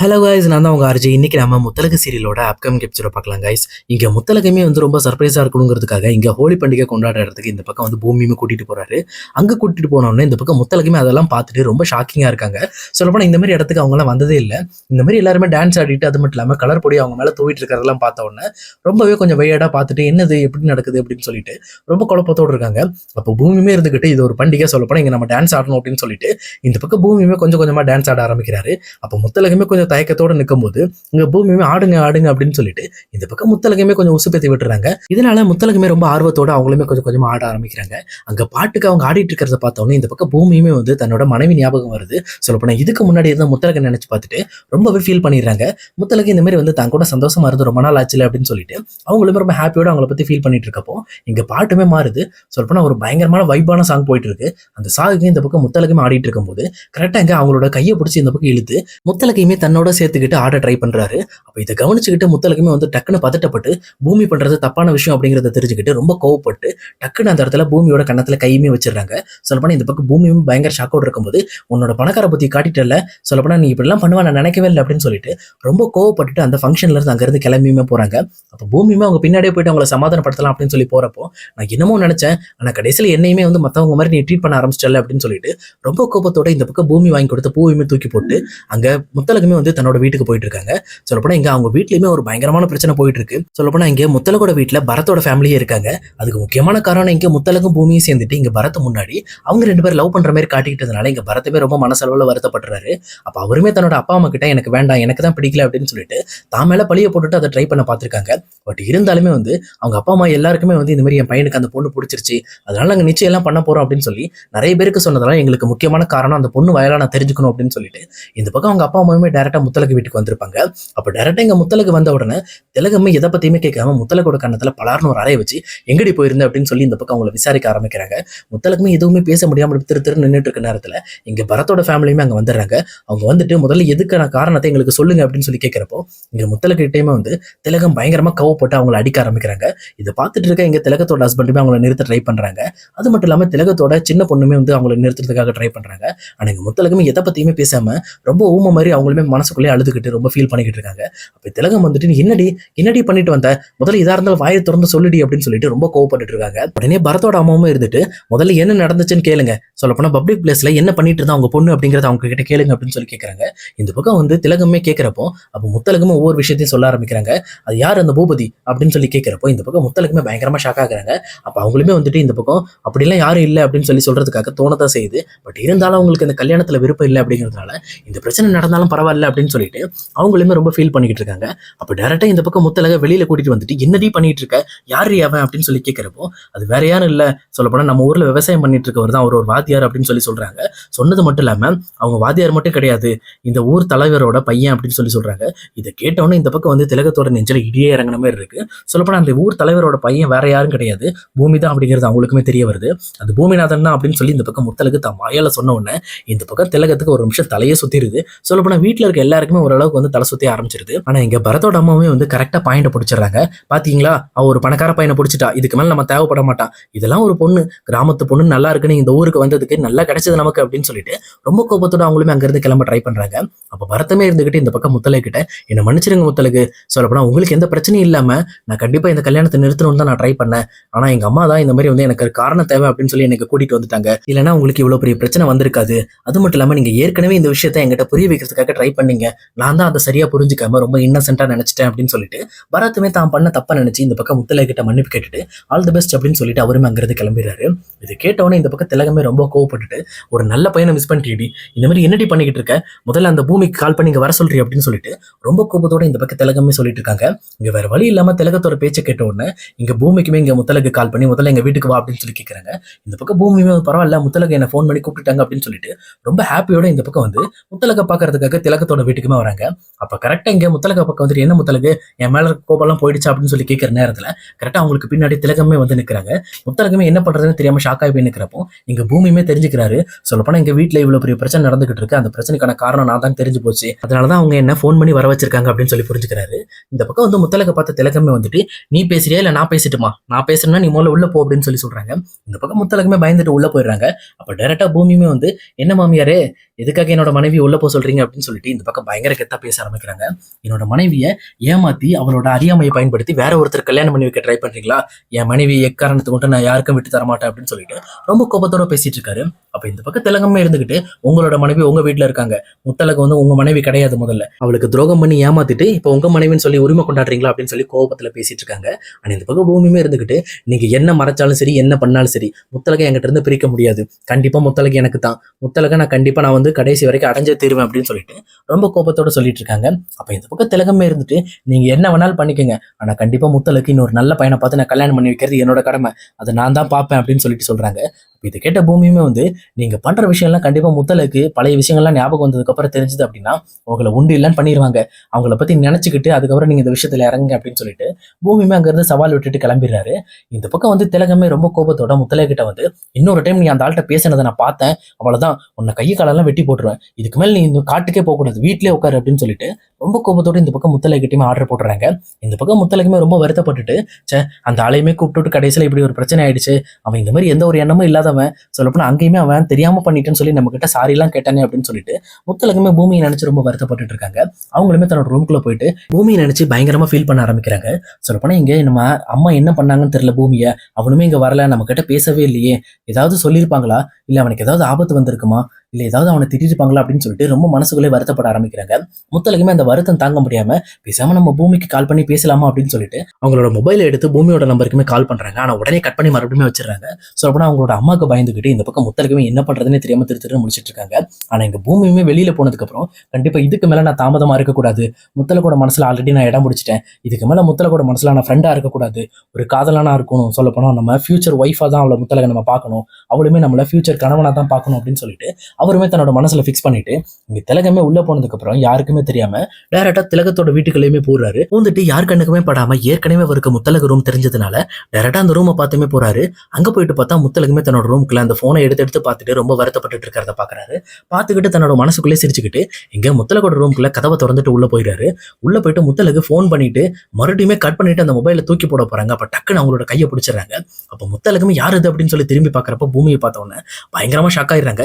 Hello guys நான் தான் உங்கள் ஆர்ஜி இன்னைக்கு நம்ம முத்தலக சீரியலோட அப்கம் கேப்சரை பார்க்கலாம் கைஸ் இங்கே முத்தலகமே வந்து ரொம்ப சர்ப்ரைஸாக இருக்கணுங்கிறதுக்காக இங்கே ஹோலி பண்டிகை கொண்டாடுறதுக்கு இந்த பக்கம் வந்து பூமியுமே கூட்டிகிட்டு போகிறாரு அங்கே கூட்டிகிட்டு போனோடனே இந்த பக்கம் முத்தலகமே அதெல்லாம் பார்த்துட்டு ரொம்ப ஷாக்கிங்காக இருக்காங்க. சொல்லப்போனால் இந்த மாதிரி இடத்துக்கு அவங்களாம் வந்ததே இல்லை. இந்த மாதிரி எல்லாருமே டான்ஸ் ஆடிட்டு அது மட்டும் இல்லாமல் கலர் பொடி அவங்க மேலே தூவிட்டு இருக்கிறதெல்லாம் பார்த்த உடனே ரொம்பவே கொஞ்சம் வெய்யாடாக பார்த்துட்டு என்னது எப்படி நடக்குது அப்படின்னு சொல்லிட்டு ரொம்ப குழப்பத்தோடு இருக்காங்க. அப்போ பூமியுமே இருந்துக்கிட்டு இது ஒரு பண்டிகை சொல்லப்போனால் இங்கே நம்ம டான்ஸ் ஆடணும் அப்படின்னு சொல்லிட்டு இந்த பக்கம் பூமியுமே கொஞ்சம் கொஞ்சமாக டான்ஸ் ஆட ஆரம்பிக்கிறாரு. அப்போ முத்தலகமே கொஞ்சம் தயக்கத்தோட நிற்கும்போது இங்க பூமியுமே ஆடுங்க ஆடுங்க அப்படின்னு சொல்லிட்டு இந்த பக்கம் முத்தலகமே கொஞ்சம் உசுப்பேத்தி விட்டுறாங்க. இதனால முத்தலகமே ரொம்ப ஆர்வத்தோட அவங்களுமே கொஞ்சம் கொஞ்சமா ஆட ஆரம்பிக்கிறாங்க. அங்க பாட்டுக்கு அவங்க ஆடிட்டு இருக்கிறத பார்த்தோன்னே இந்த பக்கம் பூமியுமே வந்து தன்னோட மனைவி ஞாபகம் வருது. சொல்லப்போனா இதுக்கு முன்னாடி இருந்த முத்தலகன் நினைச்சு பார்த்துட்டு ரொம்பவே ஃபீல் பண்ணிடுறாங்க. முத்தலகு இந்த மாதிரி வந்து தான் கூட சந்தோஷமா இருந்து ரொம்ப நாள் ஆச்சுல அப்படின்னு சொல்லிட்டு அவங்களுமே ரொம்ப ஹாப்பியோட அவங்கள பத்தி ஃபீல் பண்ணிட்டு இருக்கப்போ இங்க பாட்டுமே மாறுது. சொல்லப்போனா ஒரு பயங்கரமான வைப்பான சாங் போயிட்டு இருக்கு அந்த சாகுக்கு இந்த பக்கம் முத்தலகுமே ஆடிட்டு இருக்கும்போது கரெக்டாக இங்க அவங்களோட கையை பிடிச்சி இந்த பக்கம் இழுத்து முத்தலகையுமே தன்னோட சேர்த்துக்கிட்டு ஆட ட்ரை பண்றாரு. அப்ப இதை கவனிச்சுக்கிட்டு முத்தலகுமே வந்து டக்குன்னு பதட்டப்பட்டு பூமி பண்றது தப்பான விஷயம் அப்படிங்கிறத தெரிஞ்சுக்கிட்டு ரொம்ப கோவப்பட்டு டக்குன்னு அந்த இடத்துல பூமியோட கன்னத்துல கையுமே வச்சிடுறாங்க. சொல்லப்போனா இந்த பக்கம் பூமியும் பயங்கர ஷாக்கோடு இருக்கும்போது உன்னோட பணக்கார பற்றி காட்டிட்டல சொல்லப்போனா நீ இப்படிலாம் பண்ணுவா நான் நினைக்கவே இல்லை அப்படின்னு சொல்லிட்டு ரொம்ப கோவப்பட்டுட்டு அந்த ஃபங்க்ஷன்ல இருந்து அங்கிருந்து கிளம்பியுமே போறாங்க. அப்போ பூமியுமே அவங்க பின்னாடியே போயிட்டு அவங்கள சமாதானப்படுத்தலாம் அப்படின்னு சொல்லி போறப்போ நான் என்னமோ நினைச்சேன் ஆனால் கடைசியில் என்னையுமே வந்து மத்தவங்க மாதிரி நீ ட்ரீட் பண்ண ஆரம்பிச்சிட்டல அப்படின்னு சொல்லிட்டு ரொம்ப கோபத்தோட இந்த பக்கம் பூமி வாங்கி கொடுத்த பூவையுமே தூக்கி போட்டு அங்கே முத்தலகுமே வந்து தன்னோட வீட்டுக்கு போயிட்டு இருக்காங்க சொல்லப்போனா இங்க அவங்க வீட்லயுமே ஒரு பயங்கரமான பிரச்சனை போயிட்டு இருக்கு சொல்லப்போனா இங்க முத்தலகோட வீட்டுல பரத்தோட ஃபேமிலியே இருக்காங்க. அதுக்கு முக்கியமான காரணம் இங்க முத்தலகும் பூமியும் சேர்ந்துட்டு இங்க பரத் முன்னாடி அவங்க ரெண்டு பேரும் லவ் பண்ற மாதிரி காட்டிக்கிட்டதுனால இங்க பரத்துமே ரொம்ப மனசளவுல வருத்தப்படுறாரு. அப்ப அவருமே தன்னோட அப்பா அம்மா கிட்ட எனக்கு வேண்டாம் எனக்கு தான் பிடிக்கல அப்படின்னு சொல்லிட்டு தான் மேல பழிய போட்டுட்டு அதை ட்ரை பண்ண பார்த்திருக்காங்க. பட் இருந்தாலுமே வந்து அவங்க அப்பா அம்மா எல்லாருக்குமே வந்து இந்த மாதிரி என் பையனுக்கு அந்த பொண்ணு பிடிச்சிருச்சு. அதனால நாங்க நிச்சயம் எல்லாம் பண்ண போறோம் அப்படின்னு சொல்லி நிறைய பேருக்கு சொன்னதால எங்களுக்கு முக்கியமான காரணம் அந்த பொண்ணு வயலா நான் தெரிஞ்சுக்கணும் அப்படின்னு சொல்லிட்டு இந்த பக்கம் அவங்க அப்பா அம்மாவுமே டேரக்டா முத்தலகு வீட்டுக்கு வந்திருப்பாங்க. அப்ப டைரக்டா இங்க முத்தலகு வந்த உடனே திலகமே எதை பத்தியுமே கேட்காம முத்தலகோட கண்ணத்துல பலார்னு ஒரு அறைய வச்சு எங்கடி போயிருந்த? அப்படின்னு சொல்லி இந்த பக்கம் அவங்களை விசாரிக்க ஆரம்பிக்கிறாங்க. முத்தலகுமே எதுவுமே பேச முடியாம திரு திரு நின்றுட்டு இருக்க நேரத்துல இங்க பரத்தோட ஃபேமிலியுமே அங்க வந்துடுறாங்க. அவங்க வந்துட்டு முதல்ல எதுக்கான காரணத்தை எங்களுக்கு சொல்லுங்க அப்படின்னு சொல்லி கேட்கிறப்போ இங்க முத்தலகிட்டையுமே வந்து திலகம் பயங்கரமா கவப்பட்டு அவங்கள அடிக்க ஆரம்பிக்கிறாங்க. இதை பார்த்துட்டு இருக்க இங்க திலகத்தோட ஹஸ்பண்டுமே அவங்கள நிறுத்த ட்ரை பண்றாங்க. அது மட்டும் இல்லாம திலகத்தோட சின்ன பொண்ணுமே வந்து அவங்கள நிறுத்துறதுக்காக ட்ரை பண்றாங்க. ஆனா இங்க முத்தலகமே எதை பத்தியுமே பேசாம ரொம்ப ஊம மாதிரி அவங்களுமே மனசுக்குள்ளே அழுதுகிட்டு ரொம்ப ஃபீல் பண்ணிக்கிட்டு இருக்காங்க. அப்போ திலகம் வந்துட்டு நீ என்னடி என்னடி பண்ணிட்டு வந்த? முதல்ல இதாக இருந்தாலும் வாயை திறந்து சொல்லிடி அப்படின்னு சொல்லிட்டு ரொம்ப கோவப்பட்டு இருக்காங்க. உடனே பரத்தோட அம்மாவும் இருந்துட்டு முதல்ல என்ன நடந்துச்சுன்னு கேளுங்க. சொல்லப்போனால் பப்ளிக் பிளேஸில் என்ன பண்ணிட்டு இருந்தா அவங்க பொண்ணு? அப்படிங்கறத அவங்க கிட்ட கேளுங்க அப்படின்னு சொல்லி கேட்குறாங்க இந்த பக்கம் வந்து திலகமே கேட்குறப்போ அப்போ முத்தலகமும் ஒவ்வொரு விஷயத்தையும் சொல்ல ஆரம்பிக்கிறாங்க. அது யார் அந்த பூபதி? அப்படின்னு சொல்லி கேட்குறப்போ இந்த பக்கம் முத்தலகமே பயங்கரமாக ஷாக் ஆகுறாங்க. அப்போ அவங்களுமே வந்துட்டு இந்த பக்கம் அப்படிலாம் யாரும் இல்லை அப்படின்னு சொல்லி சொல்கிறதுக்காக தோணதான் செய்யுது. பட் இருந்தாலும் அவங்களுக்கு இந்த கல்யாணத்தில் விருப்பம் இல்லை அப்படிங்கிறதுனால இந்த பிரச்சனை நடந்தாலும் பரவாயில்ல அப்படின்னு சொல்லிட்டு அவங்களுமே ரொம்ப ஃபீல் பண்ணிக்கிட்டு இருக்காங்க. அப்போ டேரெக்டாக இந்த பக்கம் முத்தலக வெளியில் கூட்டிட்டு வந்துட்டு என்னடி பண்ணிட்டு இருக்க? யார் அவன்? அப்படின்னு சொல்லி கேட்குறப்போ அது வேற யாரும் இல்ல. சொல்லப்போனா நம்ம ஊரில் விவசாயம் பண்ணிட்டு இருக்கவர் தான் அவர் ஒரு வாத்தியார் அப்படின்னு சொல்லி சொல்றாங்க. சொன்னது மட்டும் இல்லாமல் அவங்க வாத்தியார் மட்டும் கிடையாது. இந்த ஊர் தலைவரோட பையன் அப்படின்னு சொல்லி சொல்றாங்க. இதை கேட்டவொன்னே இந்த பக்கம் வந்து திலகத்தோட நெஞ்சில் இடியே இறங்கின மாதிரி இருக்கு. சொல்லப்போனால் அந்த ஊர் தலைவரோட பையன் வேற யாரும் கிடையாது. பூமி தான் அப்படிங்கிறது அவங்களுக்குமே தெரிய வருது. அது பூமிநாதன் தான் அப்படின்னு சொல்லி இந்த பக்கம் முத்தலுக்கு தான் வாயால சொன்ன உடனே இந்த பக்கம் திலகத்துக்கு ஒரு நிமிஷம் தலையே சுத்திருது. சொல்லப்போனால் வீட்டில் இருக்க எல்லாருக்குமே ஓரளவுக்கு வந்து தலை சுத்தி ஆரம்பிச்சிருது. ஆனா இங்க பரத்தோட அம்மாவே வந்து கரெக்டா பாயிண்ட் பிடிச்சிடுறாங்க. பாத்தீங்களா? அவ ஒரு பணக்கார பையனை பிடிச்சிட்டா. இதுக்கு மேல நம்ம தேவைப்பட மாட்டான் இதெல்லாம் ஒரு பொண்ணு. கிராமத்து பொண்ணு நல்லா இருக்குன்னு இந்த ஊருக்கு வந்ததுக்கு நல்லா கிடைச்சது நமக்கு அப்படின்னு சொல்லிட்டு ரொம்ப கோபத்தோட அவங்களுமே அங்கிருந்து கிளம்ப ட்ரை பண்றாங்க. அப்ப பரத்தமே இருந்துகிட்டு இந்த பக்கம் முத்தலை கிட்ட என்ன மன்னிச்சிருங்க முத்தலுக்கு. சொல்லப்போனா உங்களுக்கு எந்த பிரச்சனையும் இல்லாம நான் கண்டிப்பா இந்த கல்யாணத்தை நிறுத்தணும்னு தான் நான் ட்ரை பண்ணேன். ஆனா எங்க அம்மா தான் இந்த மாதிரி வந்து எனக்கு காரணம் தேவை அப்படின்னு சொல்லி எனக்கு கூட்டிட்டு வந்துட்டாங்க. இல்லைன்னா உங்களுக்கு இவ்வளவு பெரிய பிரச்சனை வந்திருக்காது. அது மட்டும் இல்லாம நீங்க ஏற்கனவே இந்த விஷயத்த எங்கிட்ட புரிய வைக்கிறதுக்காக ட்ரை பண்ணீங்க. நான் தான் அதை சரியா புரிஞ்சுக்காம ரொம்ப இன்னசென்ட்டா நினைச்சிட்டேன் அப்படின்னு சொல்லிட்டு பரத்துமே தான் பண்ண தப்பா நினைச்சு இந்த பக்கம் முத்தலை கிட்ட மன்னிப்பு கேட்டுட்டு ஆல் தி பெஸ்ட் அப்படின்னு சொல்லிட்டு அவருமே அங்கிருந்து கிளம்பிடுறாரு. இது கேட்டவொடனே இந்த பக்கம் திலகமே ரொம்ப கோவப்பட்டுட்டு ஒரு நல்ல பையனை மிஸ் பண்ணிட்டேடி இந்த மாதிரி என்னடி பண்ணிக்கிட்டு இருக்க? முதல்ல அந்த பூமிக்கு கால் பண்ணி இங்க வர சொல்றீ அப்படின்னு சொல்லிட்டு ரொம்ப கோபத்தோட இந்த பக்கம் திலகமே சொல்லிட்டு இருக்காங்க இங்க வேற வழி இல்லாம திலகத்தோட பேச்சை கேட்ட உடனே இங்க பூமிக்குமே இங்க முத்தலகு கால் பண்ணி முதல்ல எங்க வீட்டுக்கு வா அப்படின்னு சொல்லி கேட்கறாங்க இந்த பக்கம் பூமியுமே பரவாயில்ல முத்தலகு என்ன ஃபோன் பண்ணி கூப்பிட்டுட்டாங்க அப்படின்னு சொல்லிட்டு ரொம்ப ஹாப்பியோட இந்த பக்கம் வந்து முத்தலக பாக்குறதுக்காக திலகத்தோட வீட்டுக்குமே வராங்க. அப்போ கரெக்டாக இங்கே முத்தலக பக்கம் வந்துட்டு என்ன முத்தலகு? என் மேலே கோபம்லாம் போயிடுச்சு அப்படின்னு சொல்லி கேட்குற நேரத்தில் கரெக்டாக அவங்களுக்கு பின்னாடி திலகமே வந்து நிற்கிறாங்க முத்தலகமே என்ன பண்ணுறதுன்னு தெரியாமல் ஷாக் ஆகி போய் நிற்கிறப்போ இங்கே பூமியுமே தெரிஞ்சுக்கிறாரு. சொல்லப்போனால் எங்கள் வீட்டில் இவ்வளோ பெரிய பிரச்சனை நடந்துகிட்டு இருக்கு. அந்த பிரச்சனைக்கான காரணம் நான் தான் தெரிஞ்சு போச்சு. அதனால தான் அவங்க என்ன ஃபோன் பண்ணி வர வச்சிருக்காங்க அப்படின்னு சொல்லி புரிஞ்சுக்கிறாரு. இந்த பக்கம் வந்து முத்தலக பார்த்த திலகமே வந்துட்டு நீ பேசுறியா இல்லை நான் பேசிட்டுமா? நான் பேசுறேன்னா நீ முதல்ல உள்ளே போ அப்படின்னு சொல்லி சொல்கிறாங்க இந்த பக்கம் முத்தலகமே பயந்துட்டு உள்ளே போயிடுறாங்க. அப்போ டேரெக்டாக பூமியுமே வந்து என்ன மாமியாரே எதுக்காக என்னோட மனைவி உள்ளே போக சொல்கிறீங்க அப்படின்னு சொல்லிட்டு இந்த பக்கம் பயங்கர கெத்தா பேச ஆரம்பிக்கிறாங்க. என்னோட மனைவியை ஏமாத்தி அவளோட அறியாமையை பயன்படுத்தி வேற ஒருத்தர் கல்யாணம் பண்ணி வைக்க ட்ரை பண்றீங்களா? என் மனைவி எக்காரணத்தை கொண்டு நான் யாருக்கும் விட்டு தர மாட்டேன் அப்படின்னு சொல்லிட்டு ரொம்ப கோபத்தோட பேசிட்டு இருக்காரு. அப்ப இந்த பக்கம் தெலங்கமே இருந்துகிட்டு உங்களோட மனைவி உங்க வீட்ல இருக்காங்க. முத்தலகு வந்து உங்க மனைவி கிடையாது முதல்ல. அவளுக்கு துரோகம் பண்ணி ஏமாத்திட்டு இப்போ உங்க மனைவின்னு சொல்லி உரிமை கொண்டாடுறீங்களா அப்படின்னு சொல்லி கோபத்துல பேசிட்டு இருக்காங்க. ஆனா இந்த பக்கம் பூமியுமே இருந்துகிட்டு நீங்க என்ன மறைச்சாலும் சரி என்ன பண்ணாலும் சரி முத்தலகை என்கிட்ட இருந்து பிரிக்க முடியாது. கண்டிப்பா முத்தலகு எனக்கு தான். முத்தலகை நான் கண்டிப்பா நான் வந்து கடைசி வரைக்கும் அடைஞ்சே தீருவேன் அப்படின்னு சொல்லிட்டு ரொம்ப ரொம்ப கோபத்தோட சொல்லிட்டு இருக்காங்க அப்போ இந்த பக்கம் திலகமே இருந்துட்டு நீங்க என்ன வேணாலும் பண்ணிக்கோங்க. ஆனா கண்டிப்பா முத்தலுக்கு இன்னொரு நல்ல பையனை பார்த்து நான் கல்யாணம் பண்ணி வைக்கிறது என்னோட கடமை. அதை நான் தான் பார்ப்பேன் அப்படின்னு சொல்லிட்டு சொல்றாங்க. இது கேட்ட பூமியுமே வந்து நீங்க பண்ற விஷயம்லாம் கண்டிப்பா முத்தலுக்கு பழைய விஷயங்கள்லாம் ஞாபகம் வந்ததுக்கு அப்புறம் தெரிஞ்சது அப்படின்னா உங்களை உண்டு இல்லைன்னு பண்ணிடுவாங்க அவங்கள பத்தி நினச்சிக்கிட்டு அதுக்கப்புறம் நீங்க இந்த விஷயத்துல இறங்குங்க அப்படின்னு சொல்லிட்டு பூமியுமே அங்கேருந்து சவால் விட்டுட்டு கிளம்பிடுறாரு. இந்த பக்கம் வந்து திலகமே ரொம்ப கோபத்தோட முத்தலை கிட்ட வந்து இன்னொரு டைம் நீ அந்த ஆள்கிட்ட பேசினதை நான் பார்த்தேன். அவ்வளவுதான். உன்னை கையை காலெல்லாம் வெட்டி போட்டுருவேன். இதுக்கு மேலே நீ இந்த காட்டுக்கே போகக்கூடாது. வீட்டிலே உட்காரு அப்படின்னு சொல்லிட்டு ரொம்ப கோபத்தோட இந்த பக்கம் முத்தலைக்கிட்டையுமே ஆர்டர் போட்டுறாங்க. இந்த பக்கம் முத்தலைக்குமே ரொம்ப வருத்தப்பட்டுட்டு ச்சே அந்த ஆளையுமே கூப்பிட்டுட்டு கடைசியில் இப்படி ஒரு பிரச்சனை ஆயிடுச்சு. அவன் இந்த மாதிரி எந்த ஒரு எண்ணமும் இல்லாத இல்லாதவன் சொல்லப்போனா அங்கேயுமே அவன் தெரியாம பண்ணிட்டேன்னு சொல்லி நம்ம கிட்ட சாரி எல்லாம் கேட்டானே அப்படின்னு சொல்லிட்டு முத்தலகமே பூமியை நினைச்சு ரொம்ப வருத்தப்பட்டு இருக்காங்க அவங்களுமே தன்னோட ரூம்குள்ள போயிட்டு பூமியை நினைச்சு பயங்கரமா ஃபீல் பண்ண ஆரம்பிக்கிறாங்க. சொல்லப்போனா இங்க நம்ம அம்மா என்ன பண்ணாங்கன்னு தெரியல பூமியை. அவனுமே இங்க வரல நம்ம கிட்ட பேசவே இல்லையே. ஏதாவது சொல்லியிருப்பாங்களா? இல்ல அவனுக்கு ஏதாவது ஆபத்து வந்திருக்குமா? இல்லை ஏதாவது அவனை திட்டிருப்பாங்களா அப்படின்னு சொல்லிட்டு ரொம்ப மனசுக்குள்ளே வருத்தப்பட ஆரம்பிக்கிறாங்க. முத்தலகுமே அந்த வருத்தம் தாங்க முடியாம பேசாம நம்ம பூமிக்கு கால் பண்ணி பேசலாமா அப்படின்னு சொல்லிட்டு அவங்களோட மொபைலை எடுத்து பூமியோட நம்பருக்குமே கால் பண்றாங்க. ஆனா உடனே கட் பண்ணி மறுபடியும் வச்சிடுறாங்க. சொல்லப்போனா அவங்களோட அம்மாவுக்கு பயந்துக்கிட்டு இந்த பக்கம் முத்தலகுமே என்ன பண்றதுன்னு தெரியாம திரு திரு முடிச்சிட்டு இருக்காங்க ஆனா எங்க பூமியுமே வெளியில போனதுக்கப்புறம் கண்டிப்பாக கண்டிப்பா இதுக்கு மேல நான் தாமதமா இருக்கக்கூடாது. முத்தலகோட மனசுல ஆல்ரெடி நான் இடம் பிடிச்சிட்டேன். இதுக்கு மேல முத்தலகோட மனசுல நான் ஃப்ரெண்டா இருக்கக்கூடாது. ஒரு காதலனா இருக்கணும் சொல்ல போனா நம்ம ஃபியூச்சர் ஒய்ஃபா தான் அவளை முத்தலகை நம்ம பார்க்கணும். அவளுமே நம்மள ஃபியூச்சர் கணவனா தான் பார்க்கணும் அப்படின்னு சொல்லிட்டு அவருமே தன்னோட மனசில் ஃபிக்ஸ் பண்ணிட்டு இங்கே திலகமே உள்ளே போனதுக்கப்புறம் யாருக்குமே தெரியாம டேரெக்டாக திலகத்தோட வீட்டுக்குள்ளேயுமே போடுறாரு பூந்துட்டு யார் கண்ணுக்குமே படாமல் ஏற்கனவே அவருக்கு முத்தலக ரூம் தெரிஞ்சதுனால டேரெக்டாக அந்த ரூமை பார்த்துமே போறாரு. அங்கே போயிட்டு பார்த்தா முத்தலகுமே தன்னோட ரூமுக்குள்ள அந்த ஃபோனை எடுத்து எடுத்து பார்த்துட்டு ரொம்ப வருத்தப்பட்டு இருக்கிறத பாக்குறாரு பார்த்துக்கிட்டு தன்னோட மனசுக்குள்ளே சிரிச்சுக்கிட்டு இங்கே முத்தலகோட ரூமுக்குள்ள கதவை திறந்துட்டு உள்ளே போயிடுறாரு உள்ளே போயிட்டு முத்தலகு ஃபோன் பண்ணிட்டு மறுபடியுமே கட் பண்ணிட்டு அந்த மொபைலை தூக்கி போட போறாங்க. அப்போ டக்குன்னு அவங்களோட கையை பிடிச்சிடுறாங்க. அப்போ முத்தலகுமே யார் இது அப்படின்னு சொல்லி திரும்பி பார்க்குறப்ப பூமியை பார்த்த உடனே ஷாக் ஆயிடுறாங்க.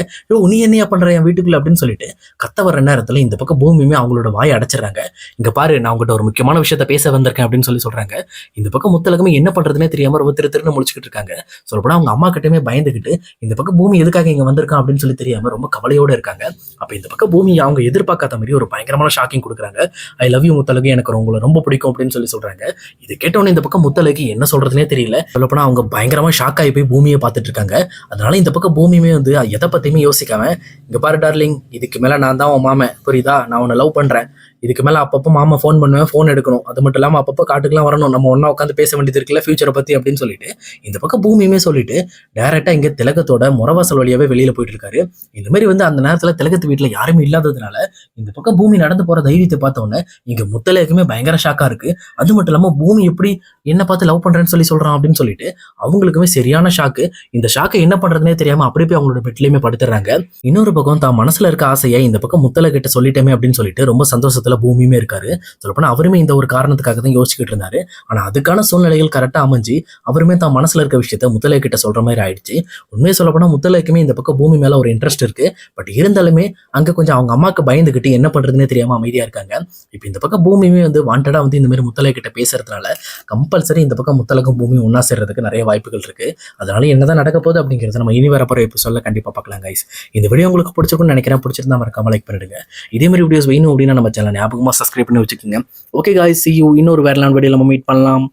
நீ என்னையா பண்ற என் வீட்டுக்குள்ள அப்படின்னு சொல்லிட்டு கத்த வர நேரத்துல இந்த பக்கம் பூமியுமே அவங்களோட வாயை அடைச்சிடுறாங்க. இங்க பாரு நான் உங்ககிட்ட ஒரு முக்கியமான விஷயத்த பேச வந்திருக்கேன் அப்படின்னு சொல்லி சொல்றாங்க. இந்த பக்கம் முத்தலகமே என்ன பண்றதுனே தெரியாம ரொம்ப திரு திருன்னு முடிச்சுக்கிட்டு இருக்காங்க. சொல்லப்போனா அவங்க அம்மா கிட்டமே பயந்துகிட்டு இந்த பக்கம் பூமி எதுக்காக இங்க வந்திருக்கான் அப்படின்னு சொல்லி தெரியாம ரொம்ப கவலையோட இருக்காங்க. அப்ப இந்த பக்கம் பூமி அவங்க எதிர்பார்க்காத மாதிரி ஒரு பயங்கரமான ஷாக்கிங் கொடுக்குறாங்க. ஐ லவ் யூ முத்தலகு எனக்கு உங்களை ரொம்ப பிடிக்கும் அப்படின்னு சொல்லி சொல்றாங்க. இது கேட்டோன்னே இந்த பக்கம் முத்தலகு என்ன சொல்றதுனே தெரியல. சொல்லப்போனா அவங்க பயங்கரமா ஷாக் ஆகி போய் பூமியை பார்த்துட்டு இருக்காங்க. அதனால இந்த பக்கம் பூமியுமே வந்து எதை பத்தியுமே யோசிக்காம இங்கே பாரு டார்லிங் இதுக்கு மேல நான் தான் உன் மாமன். புரியுதா? நான் உன்னை லவ் பண்றேன். இதுக்கு மேல அப்பப்போ மாமா ஃபோன் பண்ணுவேன் ஃபோன் எடுக்கணும். அது மட்டும் இல்லாமல் அப்பப்போ காட்டுக்கெல்லாம் வரணும். நம்ம ஒன்றா உட்காந்து பேச வேண்டியது இருக்குல்ல ஃபியூச்சரை பற்றி அப்படின்னு சொல்லிட்டு இந்த பக்கம் பூமியுமே சொல்லிட்டு டேரெக்டாக இங்கே திலகத்தோட முறவாசல் வழியாகவே வெளியில் போயிட்டு இருக்காரு. இந்த மாதிரி வந்து அந்த நேரத்தில் திலகத்து வீட்டில் யாருமே இல்லாததுனால இந்த பக்கம் பூமி நடந்து போகிற தைரியத்தை பார்த்தோன்னே இங்கே முத்தலேக்குமே முத்தலைக்குமே பயங்கர ஷாக்காக இருக்குது அது மட்டும் இல்லாமல் பூமி எப்படி என்ன பார்த்து லவ் பண்ணுறேன்னு சொல்லி சொல்கிறான் அப்படின்னு சொல்லிட்டு அவங்களுக்குமே சரியான ஷாக்கு இந்த ஷாக்கை என்ன பண்ணுறதுனே தெரியாமல் அப்படியே போய் அவங்களோட பெட்லேயுமே படுத்துறாங்க. இன்னொரு பக்கம் தான் மனசில் இருக்க ஆசையை இந்த பக்கம் முத்தலை கிட்ட சொல்லிட்டேமே அப்படின்னு சொல்லிட்டு ரொம்ப சந்தோஷத்தில் பூமியுமே இருக்காரு. சொல்லப்போனா அவருமே இந்த ஒரு காரணத்துக்காக தான் யோசிச்சுக்கிட்டு இருந்தாரு. ஆனா அதுக்கான சூழ்நிலைகள் கரெக்டாக அமைஞ்சு அவருமே தான் மனசுல இருக்க விஷயத்த முத்தலை கிட்ட சொல்ற மாதிரி ஆயிடுச்சு. உண்மையை சொல்லப்போனா முத்தலைக்குமே இந்த பக்கம் பூமி மேல ஒரு இன்ட்ரெஸ்ட் இருக்கு. பட் இருந்தாலுமே அங்க கொஞ்சம் அவங்க அம்மாக்கு பயந்துகிட்டு என்ன பண்றதுன்னே தெரியாம அமைதியா இருக்காங்க. இப்போ இந்த பக்கம் பூமியுமே வந்து வாண்டடா வந்து இந்த மாதிரி முத்தலை கிட்ட பேசுறதுனால கம்பல்சரி இந்த பக்கம் முத்தலகும் பூமியும் ஒன்றா சேர்றதுக்கு நிறைய வாய்ப்புகள் இருக்கு. அதனால என்னதான் நடக்க போகுது அப்படிங்கிறத நம்ம இனி வரப்போற இப்போ சொல்ல கண்டிப்பா பார்க்கலாம் கைஸ் இந்த வீடியோ உங்களுக்கு பிடிச்சிருக்கும்னு நினைக்கிறேன். பிடிச்சிருந்தா மறக்காம லைக் பண்ணிடுங்க. இதே மாதிரி வீடியோஸ் வேணும் அப்படின்னா நம்ம சேனல் ஞாபகமாக சப்ஸ்கிரைப் பண்ணி வச்சுக்கோங்க. ஓகே காய்ஸ் சி யூ இன்னொரு வேறலான் வீடியோ நம்ம மீட் பண்ணலாம்.